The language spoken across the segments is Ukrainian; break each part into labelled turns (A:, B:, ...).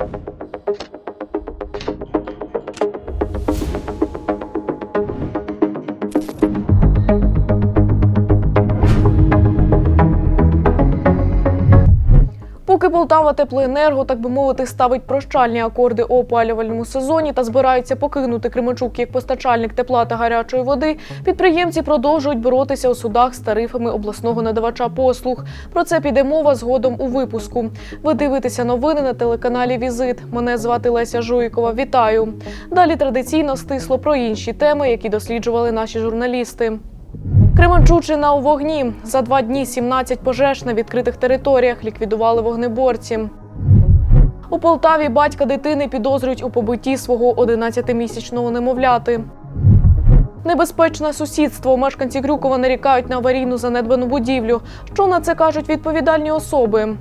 A: you Поки Полтава Теплоенерго, так би мовити, ставить прощальні акорди у опалювальному сезоні та збираються покинути Кременчук як постачальник тепла та гарячої води, підприємці продовжують боротися у судах з тарифами обласного надавача послуг. Про це піде мова згодом у випуску. Ви дивитеся новини на телеканалі Візит. Мене звати Леся Жуйкова. Вітаю. Далі традиційно стисло про інші теми, які досліджували наші журналісти. Кременчучина у вогні. За два дні 17 пожеж на відкритих територіях ліквідували вогнеборці. У Полтаві батька дитини підозрюють у побитті свого 11-місячного немовляти. Небезпечне сусідство. Мешканці Крюкова нарікають на аварійну занедбану будівлю. Що на це кажуть відповідальні особи?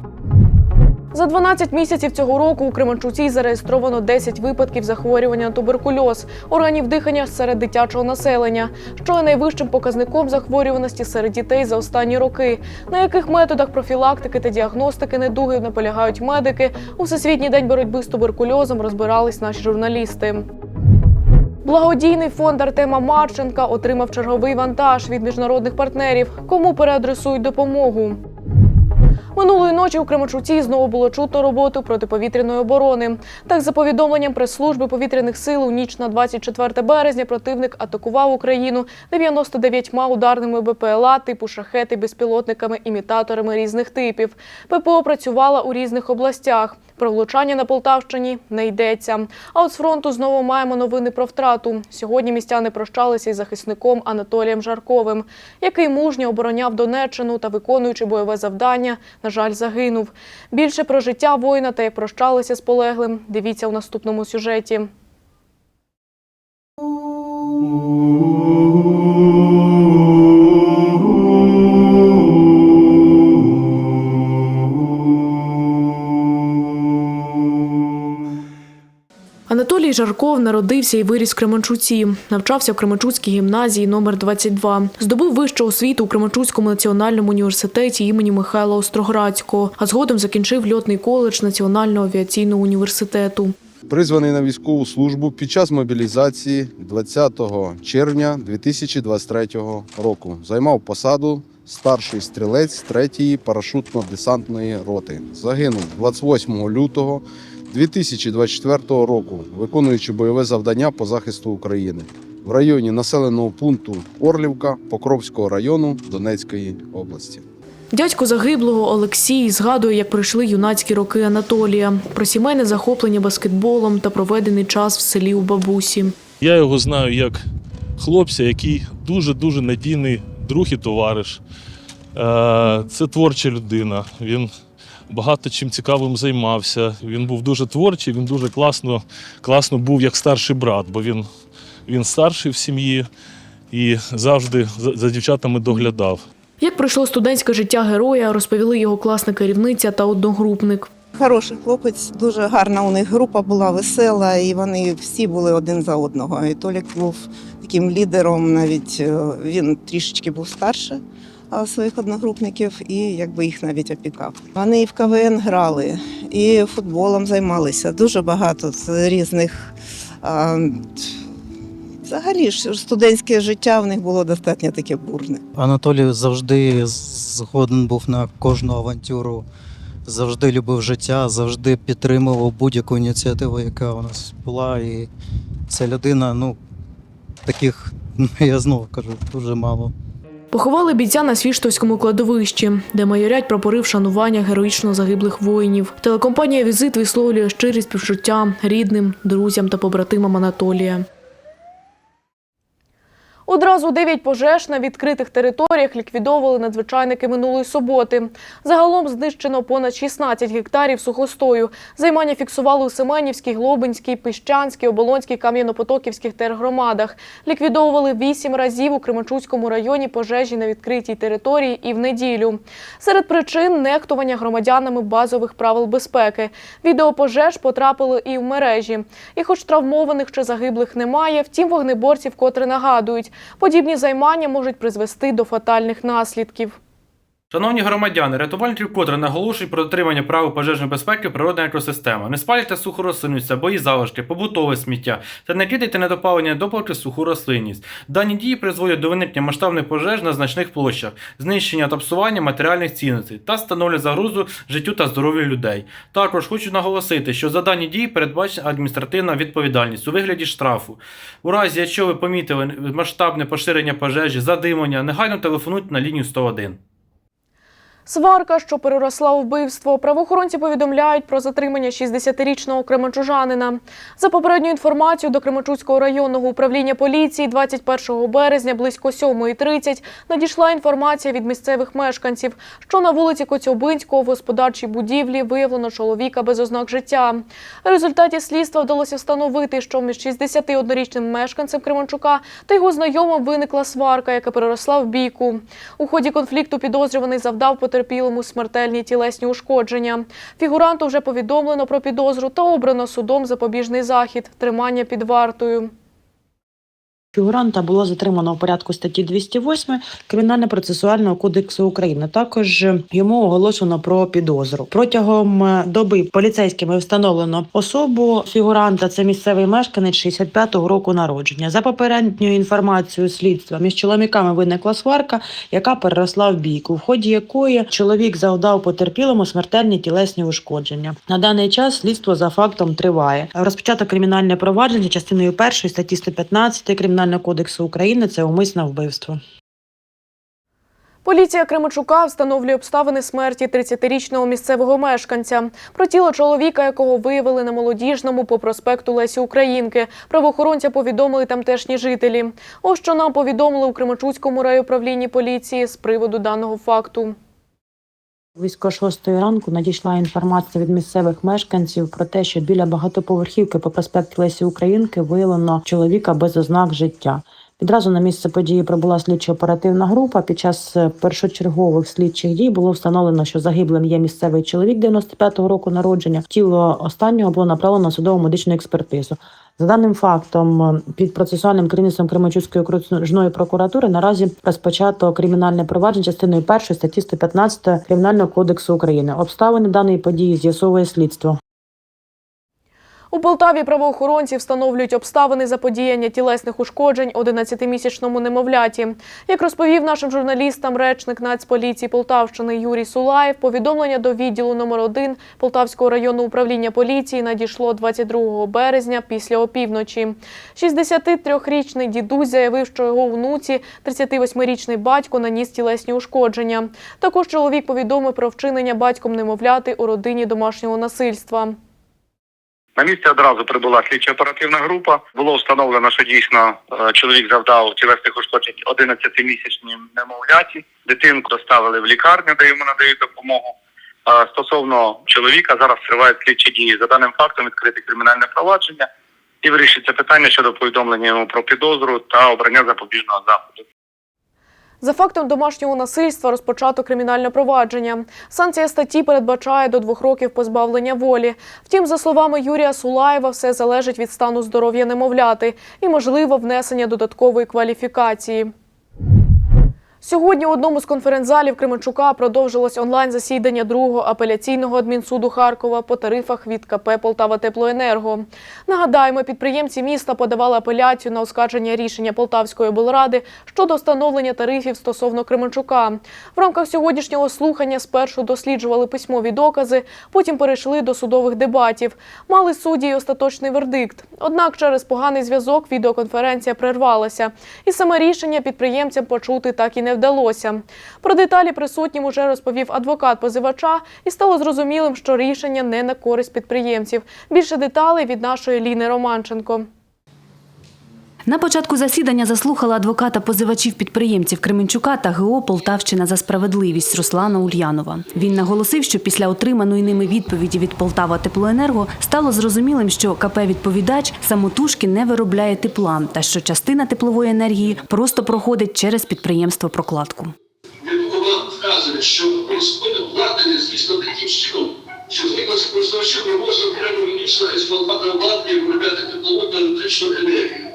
A: За 12 місяців цього року у Кременчуці зареєстровано 10 випадків захворювання на туберкульоз, органів дихання серед дитячого населення, що є найвищим показником захворюваності серед дітей за останні роки. На яких методах профілактики та діагностики недуги наполягають медики у всесвітній день боротьби з туберкульозом розбирались наші журналісти. Благодійний фонд Артема Марченка отримав черговий вантаж від міжнародних партнерів. Кому переадресують допомогу? Минулої ночі у Кременчуці знову було чутно роботу протиповітряної оборони. Так, за повідомленням прес-служби повітряних сил, у ніч на 24 березня противник атакував Україну 99 ударними БПЛА типу шахети безпілотниками імітаторами різних типів. ППО працювала у різних областях. Про влучання на Полтавщині не йдеться. А от з фронту знову маємо новини про втрату. Сьогодні містяни прощалися із захисником Анатолієм Жарковим, який мужньо обороняв Донеччину та виконуючи бойове завдання, на жаль, загинув. Більше про життя воїна та як прощалися з полеглим. Дивіться у наступному сюжеті. Анатолій Жарков народився і виріс в Кременчуці. Навчався в Кременчуцькій гімназії номер 22. Здобув вищу освіту у Кременчуцькому національному університеті імені Михайла Остроградського, а згодом закінчив льотний коледж Національного авіаційного університету.
B: Призваний на військову службу під час мобілізації 20 червня 2023 року. Займав посаду старший стрілець 3-ї парашутно-десантної роти. Загинув 28 лютого 2024 року, виконуючи бойове завдання по захисту України в районі населеного пункту Орлівка Покровського району Донецької області.
A: Дядько загиблого Олексій згадує, як пройшли юнацькі роки Анатолія, про сімейне захоплення баскетболом та проведений час в селі у бабусі.
C: Я його знаю як хлопця, який дуже-дуже надійний друг і товариш. Е, Це творча людина. Він багато чим цікавим займався. Він був дуже творчий, він дуже класно, класно був як старший брат, бо він, він старший в сім'ї і завжди за, за дівчатами доглядав.
A: Як пройшло студентське життя героя, розповіли його класна керівниця та одногрупник.
D: Хороший хлопець, дуже гарна у них група була весела, і вони всі були один за одного. І Толік був таким лідером, навіть е, він трішечки був старше своїх одногрупників, і якби їх навіть опікав. Вони і в КВН грали, і футболом займалися. Дуже багато з різних. а, Взагалі ж студентське життя в них було достатньо таке бурне.
E: Анатолій завжди згоден був на кожну авантюру, завжди любив життя, завжди підтримував будь-яку ініціативу, яка у нас була. І ця людина, ну, таких, я знову кажу, дуже мало.
A: Поховали бійця на Свіштовському кладовищі, де майорять прапори вшанування героїчно загиблих воїнів. Телекомпанія Візит висловлює щирість співчуття рідним, друзям та побратимам Анатолія. Одразу дев'ять пожеж на відкритих територіях ліквідовували надзвичайники минулої суботи. Загалом знищено понад 16 гектарів сухостою. Займання фіксували у Семенівській, Глобинській, Піщанській, Оболонській, Кам'янопотоківських тергромадах. Ліквідовували вісім разів у Кременчуцькому районі пожежі на відкритій території і в неділю. Серед причин нехтування громадянами базових правил безпеки. Відео пожеж потрапили і в мережі. І хоч травмованих чи загиблих немає, втім вогнеборці вкотре нагадують, подібні займання можуть призвести до фатальних наслідків.
F: Шановні громадяни, рятувальники вкотре наголошують про дотримання правил пожежної безпеки природної екосистеми. Не спалюйте суху рослинність або її залишки, побутове сміття та не кидайте недопалення допалки суху рослинність. Дані дії призводять до виникнення масштабних пожеж на значних площах, знищення та псування матеріальних цінностей та становлять загрозу життю та здоров'ю людей. Також хочу наголосити, що за дані дії передбачена адміністративна відповідальність у вигляді штрафу. У разі, якщо ви помітили масштабне поширення пожежі, задимлення, негайно телефонуйте на лінію 101.
A: Сварка, що переросла у вбивство. Правоохоронці повідомляють про затримання 60-річного кременчужанина. За попередньою інформацією до Кременчуцького районного управління поліції 21 березня близько 7.30 надійшла інформація від місцевих мешканців, що на вулиці Коцюбинського в господарчій будівлі виявлено чоловіка без ознак життя. В результаті слідства вдалося встановити, що між 61-річним мешканцем Кременчука та його знайомим виникла сварка, яка переросла в бійку. У ході конфлікту підозрюваний завдав потерпілому смертельні тілесні ушкодження. Фігуранту вже повідомлено про підозру та обрано судом запобіжний захід тримання під вартою.
G: Фігуранта було затримано у порядку статті 208 Кримінально-процесуального кодексу України. Також йому оголошено про підозру. Протягом е, доби поліцейськими встановлено особу фігуранта. Це місцевий мешканець 65-го року народження. За попередньою інформацією слідства між чоловіками виникла сварка, яка переросла в бійку, в ході якої чоловік завдав потерпілому смертельні тілесні ушкодження. На даний час слідство за фактом триває. Розпочато кримінальне провадження частиною першої статті 115 Кримінального кодексу України. Це умисне вбивство.
A: Поліція Кременчука встановлює обставини смерті 30-річного місцевого мешканця. Про тіло чоловіка, якого виявили на молодіжному по проспекту Лесі Українки. Правоохоронця повідомили тамтешні жителі. Ось що нам повідомили у Кременчуцькому райуправлінні поліції з приводу даного факту.
G: Близько шостої ранку надійшла інформація від місцевих мешканців про те, що біля багатоповерхівки по проспекті Лесі Українки виявлено чоловіка без ознак життя. Відразу на місце події прибула слідчо-оперативна група. Під час е, першочергових слідчих дій було встановлено, що загиблим є місцевий чоловік 95-го року народження. Тіло останнього було направлено на судово медичну експертизу. За даним фактом, е, під процесуальним керівництвом Кременчуцької окружної прокуратури наразі розпочато кримінальне провадження частиною першої статті 115 Кримінального кодексу України. Обставини даної події з'ясовує слідство.
A: У Полтаві правоохоронці встановлюють обставини заподіяння тілесних ушкоджень 11-місячному немовляті. Як розповів нашим журналістам речник Нацполіції Полтавщини Юрій Сулаєв, повідомлення до відділу номер 1 Полтавського районного управління поліції надійшло 22 березня після опівночі. 63-річний дідусь заявив, що його внуці 38-річний батько наніс тілесні ушкодження. Також чоловік повідомив про вчинення батьком немовляти у родині домашнього насильства.
H: На місце одразу прибула слідчо оперативна група. Було встановлено, що дійсно е, чоловік завдав тілесних ушкоджень 11-місячній немовляті. Дитинку доставили в лікарню, де йому надають допомогу. Е, Стосовно чоловіка зараз тривають слідчі дії. За даним фактом відкрите кримінальне провадження і вирішиться питання щодо повідомлення йому про підозру та обрання запобіжного заходу.
A: За фактом домашнього насильства розпочато кримінальне провадження. Санкція статті передбачає до двох років позбавлення волі. Втім, за словами Юрія Сулаєва, все залежить від стану здоров'я немовляти і можливо внесення додаткової кваліфікації. Сьогодні у одному з конференц-залів Кременчука продовжилось онлайн-засідання другого апеляційного адмінсуду Харкова по тарифах від КП Полтава Теплоенерго. Нагадаємо, підприємці міста подавали апеляцію на оскарження рішення Полтавської облради щодо встановлення тарифів стосовно Кременчука. В рамках сьогоднішнього слухання спершу досліджували письмові докази, потім перейшли до судових дебатів. Мали судді й остаточний вердикт. Однак через поганий зв'язок відеоконференція прервалася, і саме рішення підприємцям почути так і не вдалося. Про деталі присутнім уже розповів адвокат позивача, і стало зрозумілим, що рішення не на користь підприємців. Більше деталей від нашої Ліни Романченко.
I: На початку засідання заслухала адвоката позивачів підприємців Кременчука та ГО Полтавщина за справедливість Руслана Ульянова. Він наголосив, що після отриманої ними відповіді від Полтава Теплоенерго стало зрозумілим, що КП відповідач самотужки не виробляє тепла та що частина теплової енергії просто проходить через підприємство прокладку.
J: Відповідно вказує, що розподіл обладнання здійснено таким чином, що згідно з користувачем вивозом окремо вирішена експлуататора обладнання виробляти теплову та електричну енергію.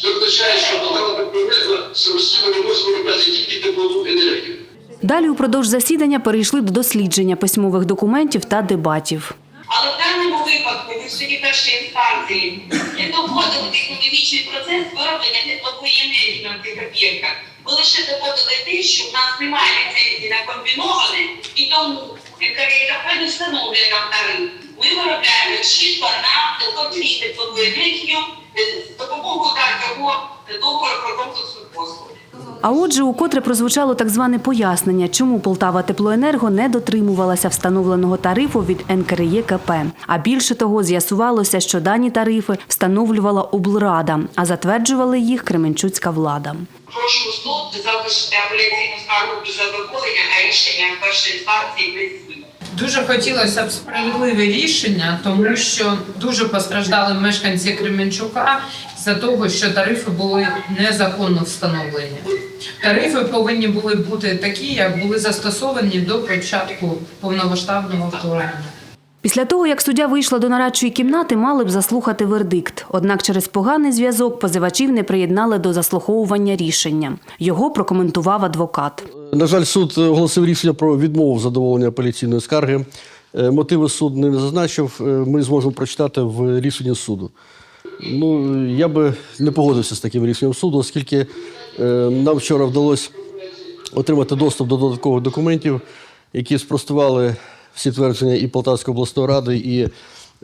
J: Це означає, що програма підприємства самостійно не може виробляти тільки теплову енергію.
I: Далі упродовж засідання перейшли до дослідження письмових документів та дебатів.
K: Але в даному випадку ви в суді першої інстанції не доводили технологічний процес вироблення теплової енергії на цих об'єктах. Ви лише доводили те, що в нас немає ліцензії на комбіноване, і тому НКРКП не встановлює нам тариф. Ми виробляємо чітко на котлі теплову енергію з допомогою так цього договору про комплексну послугу.
I: А отже, укотре прозвучало так зване пояснення, чому Полтава Теплоенерго не дотримувалася встановленого тарифу від НКРЄКП. А більше того, з'ясувалося, що дані тарифи встановлювала облрада, а затверджувала їх Кременчуцька влада.
K: Прошу суд залишити апеляційну скаргу без задоволення, рішення першої інстанції.
L: Дуже хотілося б справедливе рішення, тому що дуже постраждали мешканці Кременчука за того, що тарифи були незаконно встановлені. Тарифи повинні були бути такі, як були застосовані до початку повномасштабного вторгнення.
I: Після того, як суддя вийшла до нарадчої кімнати, мали б заслухати вердикт. Однак через поганий зв'язок позивачів не приєднали до заслуховування рішення. Його прокоментував адвокат.
M: На жаль, суд оголосив рішення про відмову задоволення апеляційної скарги. Е, Мотиви суд не зазначив. Е, Ми зможемо прочитати в рішенні суду. Ну, я би не погодився з таким рішенням суду, оскільки е, нам вчора вдалося отримати доступ до додаткових документів, які спростували всі твердження і Полтавської обласної ради, і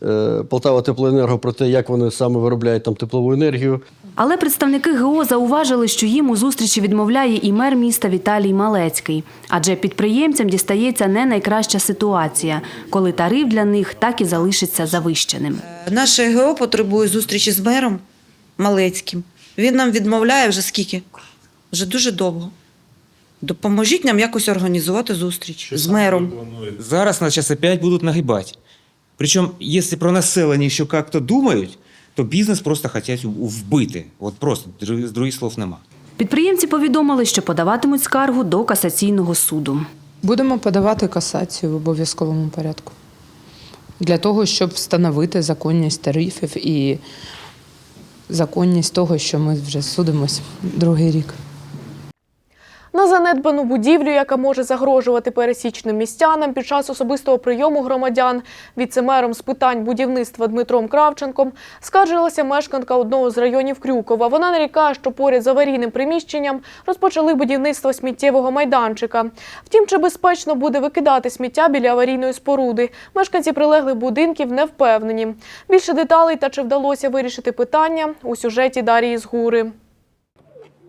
M: е, Полтава Теплоенерго про те, як вони саме виробляють там теплову енергію.
I: Але представники ГО зауважили, що їм у зустрічі відмовляє і мер міста Віталій Малецький. Адже підприємцям дістається не найкраща ситуація, коли тариф для них так і залишиться завищеним.
N: Наше ГО потребує зустрічі з мером Малецьким. Він нам відмовляє вже скільки? Вже дуже довго. Допоможіть нам якось організувати зустріч з мером.
O: Зараз нас сейчас опять будут нагибать. Причем, если про населення еще как-то думають, то бізнес просто хотять вбити. От просто друг- других слов нема.
I: Підприємці повідомили, що подаватимуть скаргу до касаційного суду.
L: Будемо подавати касацію в обов'язковому порядку для того, щоб встановити законність тарифів і законність того, що ми вже судимось другий рік.
A: На занедбану будівлю, яка може загрожувати пересічним містянам під час особистого прийому громадян, віцемером з питань будівництва Дмитром Кравченком скаржилася мешканка одного з районів Крюкова. Вона нарікає, що поряд з аварійним приміщенням розпочали будівництво сміттєвого майданчика. Втім, чи безпечно буде викидати сміття біля аварійної споруди? Мешканці прилеглих будинків не впевнені. Більше деталей та чи вдалося вирішити питання у сюжеті Дарії Згури.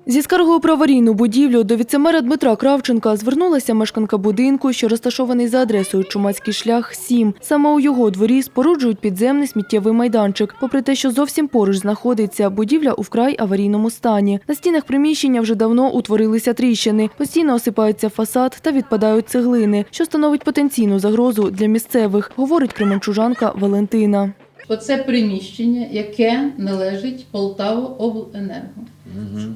P: Зі скаргою про аварійну будівлю до віцемера Дмитра Кравченка звернулася мешканка будинку, що розташований за адресою Чумацький шлях 7. Саме у його дворі споруджують підземний сміттєвий майданчик. Попри те, що зовсім поруч знаходиться будівля у вкрай аварійному стані. На стінах приміщення вже давно утворилися тріщини, постійно осипається фасад та відпадають цеглини, що становить потенційну загрозу для місцевих, говорить кременчужанка Валентина.
L: Оце приміщення, яке належить Полтавообленерго.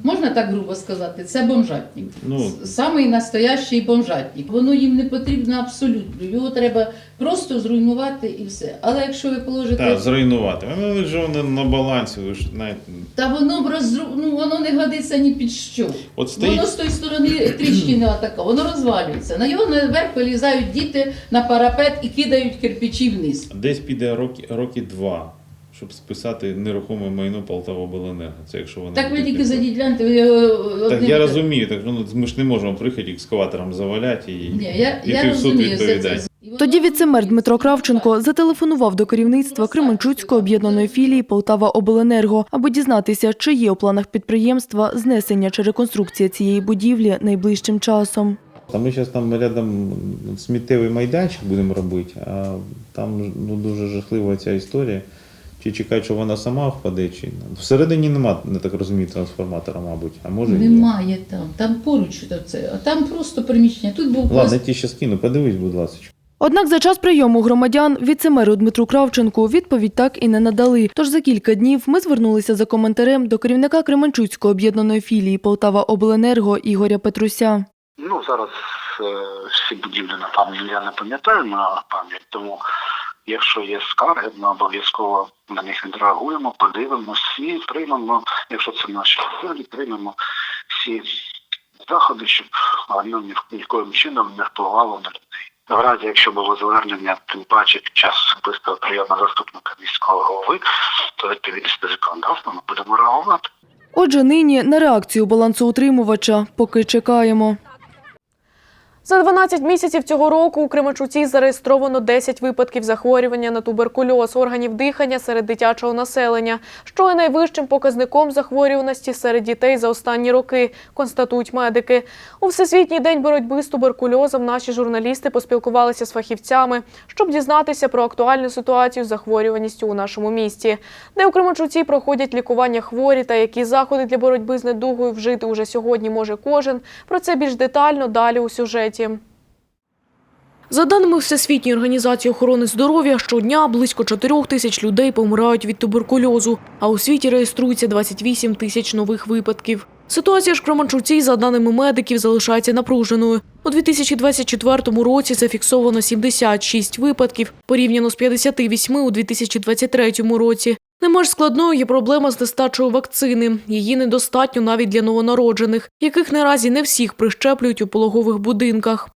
L: Можна так грубо сказати, це бомжатник.
C: Ну.
L: Самий настоящий бомжатник. Воно їм не потрібно абсолютно. Його треба просто зруйнувати і все. Але якщо ви положите.
C: Так, зруйнувати. Воно ж воно на балансі, ви ж знаєте.
L: Та воно б розру... ну, воно не годиться ні під що.
C: От стоїть.
L: Воно з тої сторони тріщини атака, воно розвалюється. На його наверх вилізають діти на парапет і кидають кирпичі вниз.
C: Десь піде роки, роки два, щоб списати нерухоме майно Полтавобленерго. Це якщо воно
L: Так ви тільки зайдіть гляньте. ви, е,
C: Так я розумію, так ну, ми ж не можемо приїхати екскаватором заваляти і
L: Ні, я,
C: йти
L: я
C: в суд
L: розумію все
C: відповідати.
L: це. І воно-
P: Тоді віцемер Дмитро Кравченко зателефонував до керівництва Кременчуцької об'єднаної філії Полтава Обленерго, аби дізнатися, чи є у планах підприємства знесення чи реконструкція цієї будівлі найближчим часом.
C: Та ми зараз там рядом сміттєвий майданчик будемо робити, а там ну, дуже жахлива ця історія. Чи чекати, що вона сама впаде, чи всередині нема, не так розумію, трансформатора, мабуть, а може і є.
L: Немає там, там поруч це, а там просто приміщення. Тут був
C: Ладно,
L: просто
C: я ті ще скину, подивись, будь ласка.
P: Однак за час прийому громадян віцемеру Дмитру Кравченку відповідь так і не надали. Тож за кілька днів ми звернулися за коментарем до керівника Кременчуцької об'єднаної філії Полтава Обленерго Ігоря Петруся.
H: Ну, зараз е, всі будівлі на пам'ять я не пам'ятаю на пам'ять, тому якщо є скарги, ми обов'язково на них відреагуємо, подивимося і приймемо, якщо це наші будівлі, приймемо всі заходи, щоб ну, ні, чином не впливало на людей. В разі, якщо було звернення, тим паче під час особистого прийому заступника міського голови, то відповідність до законодавства ми будемо реагувати.
P: Отже, нині на реакцію балансоутримувача поки чекаємо.
A: За 12 місяців цього року у Кременчуці зареєстровано 10 випадків захворювання на туберкульоз органів дихання серед дитячого населення, що є найвищим показником захворюваності серед дітей за останні роки, констатують медики. У Всесвітній день боротьби з туберкульозом наші журналісти поспілкувалися з фахівцями, щоб дізнатися про актуальну ситуацію з захворюваністю у нашому місті, де у Кременчуці проходять лікування хворі та які заходи для боротьби з недугою вжити уже сьогодні може кожен. Про це більш детально далі у сюжеті. За даними Всесвітньої організації охорони здоров'я, щодня близько 4 тисяч людей помирають від туберкульозу, а у світі реєструється 28 тисяч нових випадків. Ситуація ж в за даними медиків, залишається напруженою. У 2024 році зафіксовано 76 випадків, порівняно з 58 у 2023 році. Не менш складною є проблема з нестачею вакцини. Її недостатньо навіть для новонароджених, яких наразі не всіх прищеплюють у пологових будинках.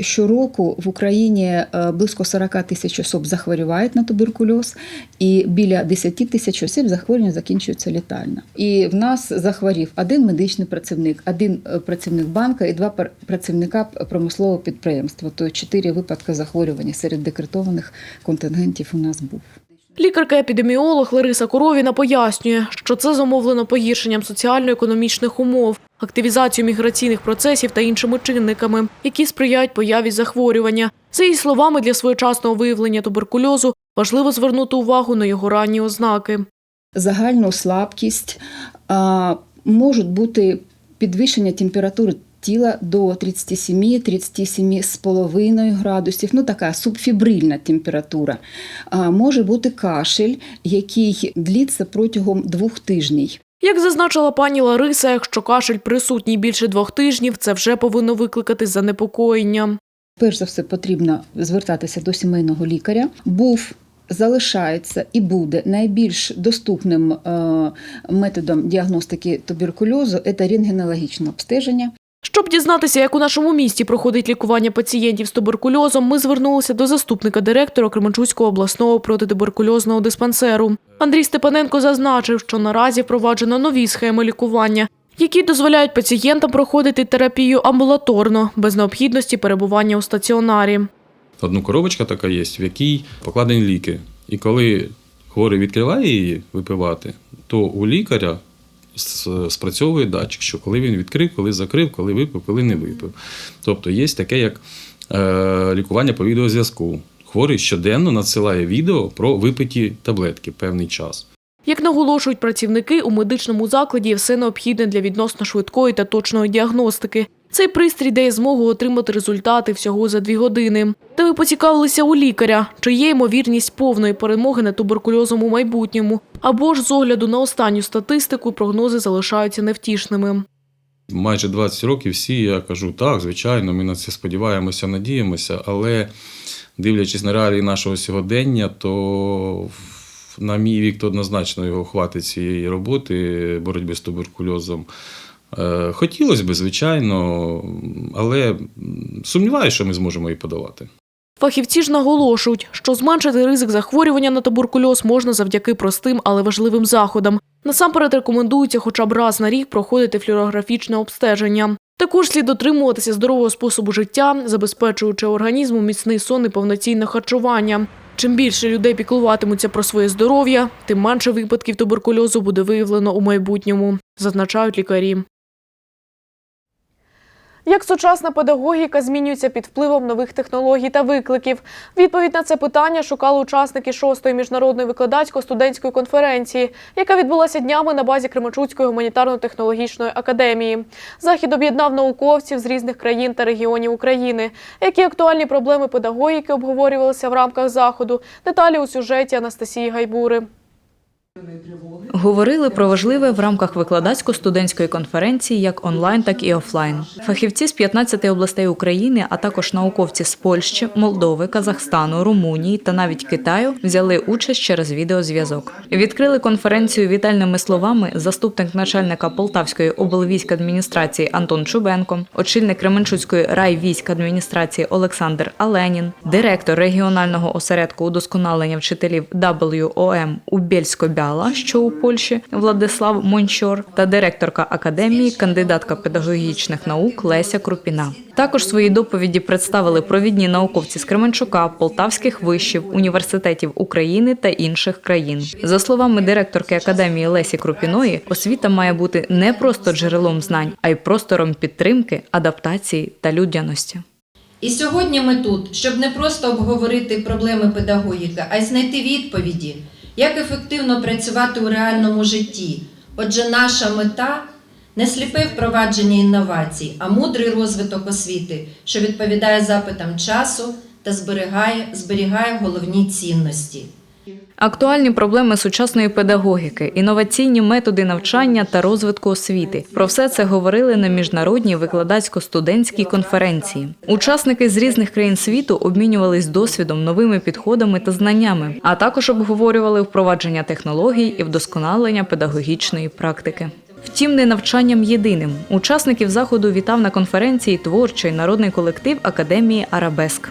Q: Щороку в Україні е, близько 40 тисяч осіб захворюють на туберкульоз, і біля 10 тисяч осіб захворювання закінчується летально. І в нас захворів один медичний працівник, один е, працівник банка і два працівника промислового підприємства. То чотири випадки захворювання серед декретованих контингентів у нас був.
A: Лікарка-епідеміолог Лариса Коровіна пояснює, що це зумовлено погіршенням соціально-економічних умов, активізацією міграційних процесів та іншими чинниками, які сприяють появі захворювання. За її словами, для своєчасного виявлення туберкульозу важливо звернути увагу на його ранні ознаки.
Q: загальну слабкість, можуть бути підвищення температури тіла до 37-37,5 градусів, ну така субфібрильна температура. А, може бути кашель, який длиться протягом двох тижнів.
A: Як зазначила пані Лариса, якщо кашель присутній більше двох тижнів, це вже повинно викликати занепокоєння.
Q: Перш за все потрібно звертатися до сімейного лікаря. Був залишається і буде найбільш доступним е, методом діагностики туберкульозу це рентгенологічне обстеження.
A: Щоб дізнатися, як у нашому місті проходить лікування пацієнтів з туберкульозом, ми звернулися до заступника директора Кременчуцького обласного протитуберкульозного диспансеру. Андрій Степаненко зазначив, що наразі впроваджено нові схеми лікування, які дозволяють пацієнтам проходити терапію амбулаторно, без необхідності перебування у стаціонарі.
R: Одну коробочка така є, в якій покладені ліки. І коли хворий відкриває її випивати, то у лікаря спрацьовує датчик, що коли він відкрив, коли закрив, коли випив, коли не випив. Тобто є таке, як е, лікування по відеозв'язку. Хворий щоденно надсилає відео про випиті таблетки певний час.
A: Як наголошують працівники, у медичному закладі є все необхідне для відносно швидкої та точної діагностики. Цей пристрій дає змогу отримати результати всього за дві години. Та ми поцікавилися у лікаря, чи є ймовірність повної перемоги над туберкульозом у майбутньому, або ж з огляду на останню статистику прогнози залишаються невтішними.
R: Майже 20 років всі я кажу, так, звичайно, ми на це сподіваємося, надіємося, але дивлячись на реалії нашого сьогодення, то на мій вік то однозначно його хватить цієї роботи боротьби з туберкульозом. Е, Хотілося б, звичайно, але сумніваюся, що ми зможемо її подолати.
A: Фахівці ж наголошують, що зменшити ризик захворювання на туберкульоз можна завдяки простим, але важливим заходам. Насамперед рекомендується хоча б раз на рік проходити флюорографічне обстеження. Також слід дотримуватися здорового способу життя, забезпечуючи організму міцний сон і повноцінне харчування. Чим більше людей піклуватимуться про своє здоров'я, тим менше випадків туберкульозу буде виявлено у майбутньому, зазначають лікарі. Як сучасна педагогіка змінюється під впливом нових технологій та викликів? Відповідь на це питання шукали учасники шостої міжнародної викладацько-студентської конференції, яка відбулася днями на базі Кременчуцької гуманітарно-технологічної академії. Захід об'єднав науковців з різних країн та регіонів України. Які актуальні проблеми педагогіки обговорювалися в рамках заходу? Деталі у сюжеті Анастасії Гайбури.
S: Говорили про важливе в рамках викладацько-студентської конференції як онлайн, так і офлайн. Фахівці з 15 областей України, а також науковці з Польщі, Молдови, Казахстану, Румунії та навіть Китаю взяли участь через відеозв'язок. Відкрили конференцію вітальними словами заступник начальника Полтавської облвійськадміністрації Антон Чубенко, очільник Кременчуцької райвійськадміністрації Олександр Аленін, директор регіонального осередку удосконалення вчителів WOM у Бєльсько-Бяла, що у Польщі, Владислав Мончор, та директорка академії, кандидатка педагогічних наук Леся Крупіна. Також свої доповіді представили провідні науковці з Кременчука, полтавських вишів, університетів України та інших країн. За словами директорки академії Лесі Крупіної, освіта має бути не просто джерелом знань, а й простором підтримки, адаптації та людяності.
T: І сьогодні ми тут, щоб не просто обговорити проблеми педагогіки, а й знайти відповіді, як ефективно працювати у реальному житті. Отже, наша мета не сліпе впровадження інновацій, а мудрий розвиток освіти, що відповідає запитам часу та зберігає, зберігає головні цінності.
S: Актуальні проблеми сучасної педагогіки, інноваційні методи навчання та розвитку освіти. Про все це говорили на міжнародній викладацько-студентській конференції. Учасники з різних країн світу обмінювались досвідом, новими підходами та знаннями, а також обговорювали впровадження технологій і вдосконалення педагогічної практики. Втім, не навчанням єдиним. Учасників заходу вітав на конференції творчий народний колектив Академії Арабеск.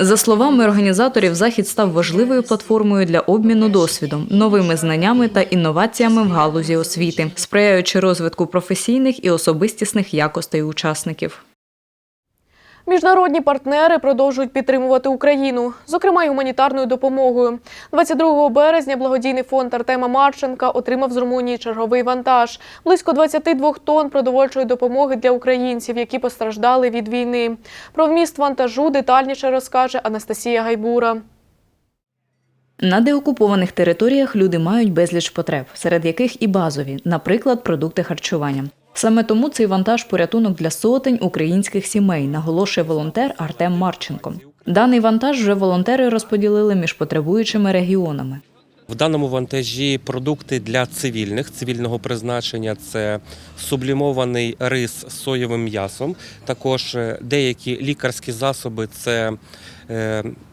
S: За словами організаторів, захід став важливою платформою для обміну досвідом, новими знаннями та інноваціями в галузі освіти, сприяючи розвитку професійних і особистісних якостей учасників.
A: Міжнародні партнери продовжують підтримувати Україну, зокрема й гуманітарною допомогою. 22 березня благодійний фонд Артема Марченка отримав з Румунії черговий вантаж близько 22 тонн продовольчої допомоги для українців, які постраждали від війни. Про вміст вантажу детальніше розкаже Анастасія Гайбура.
S: На деокупованих територіях люди мають безліч потреб, серед яких і базові, наприклад, продукти харчування. Саме тому цей вантаж порятунок для сотень українських сімей, наголошує волонтер Артем Марченко. Даний вантаж вже волонтери розподілили між потребуючими регіонами.
U: В даному вантажі продукти для цивільних цивільного призначення це сублімований рис з соєвим м'ясом, також е, деякі лікарські засоби це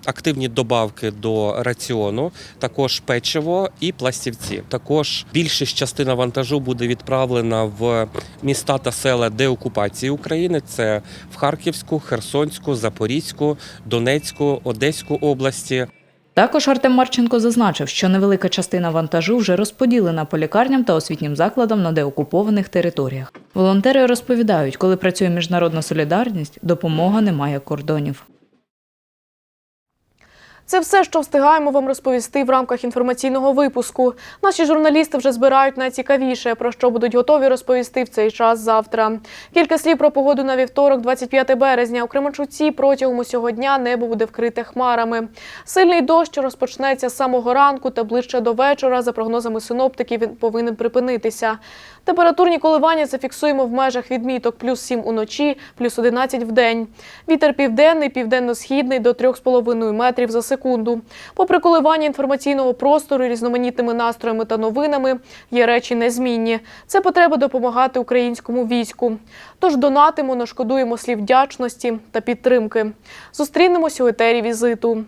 U: активні добавки до раціону, також печиво і пластівці. Також більшість частина вантажу буде відправлена в міста та села деокупації України. Це в Харківську, Херсонську, Запорізьку, Донецьку, Одеську області.
S: Також Артем Марченко зазначив, що невелика частина вантажу вже розподілена по лікарням та освітнім закладам на деокупованих територіях. Волонтери розповідають, коли працює міжнародна солідарність, допомога не має кордонів.
A: Це все, що встигаємо вам розповісти в рамках інформаційного випуску. Наші журналісти вже збирають найцікавіше, про що будуть готові розповісти в цей час завтра. Кілька слів про погоду на вівторок, 25 березня. У Кременчуці протягом усього дня небо буде вкрите хмарами. Сильний дощ розпочнеться з самого ранку та ближче до вечора. За прогнозами синоптиків, він повинен припинитися. Температурні коливання зафіксуємо в межах відміток плюс 7 уночі, плюс 11 в день. Вітер південний, південно-східний до 3,5 метрів за секунду. Попри коливання інформаційного простору різноманітними настроями та новинами, є речі незмінні. Це потреба допомагати українському війську. Тож донатимо, нашкодуємо слів вдячності та підтримки. Зустрінемось у етері візиту.